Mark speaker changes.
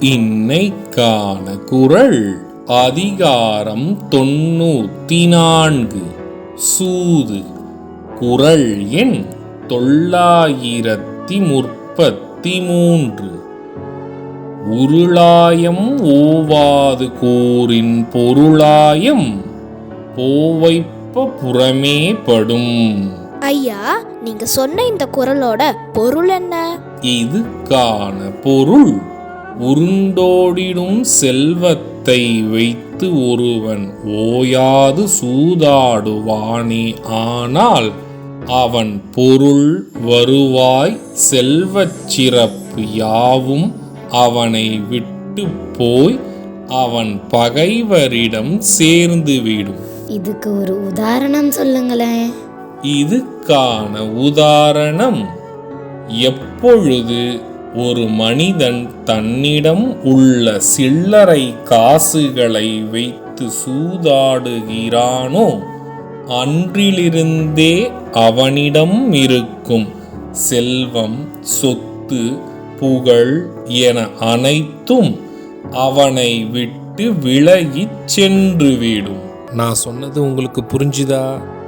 Speaker 1: இன்னைக்கான குரல் அதிகாரம் தொண்ணூத்தி நான்கு சூது. குரல் எண் தொள்ளாயிரத்தி முப்பத்தி மூன்று உருளாயம் ஓவாது கூறின் பொருளாயம் போவைப்ப புறமே படும்.
Speaker 2: ஐயா நீங்க சொன்ன இந்த குரலோட பொருள் என்ன?
Speaker 1: இதுக்கான பொருள் உருண்டோடிடும் செல்வத்தை வைத்து ஒருவன் ஓயாது சூதாடுவானே. ஆனால் அவன் பொருள் வருவாய் செல்வச் சிறப்பு யாவும் அவனை விட்டு போய் அவன் பகைவரிடம் சேர்ந்துவிடும்
Speaker 3: இதுக்கு ஒரு உதாரணம் சொல்லுங்களேன்.
Speaker 1: இதுக்கான உதாரணம் எப்பொழுது ஒரு மனிதன் தன்னிடம் உள்ள சில்லறை காசுகளை வைத்து சூதாடுகிறானோ அன்றிலிருந்தே அவனிடம் இருக்கும் செல்வம் சொத்து புகழ் என அனைத்தும் அவனை விட்டு விலகிச் சென்றுவிடும் நான் சொன்னது உங்களுக்கு புரிஞ்சுதா?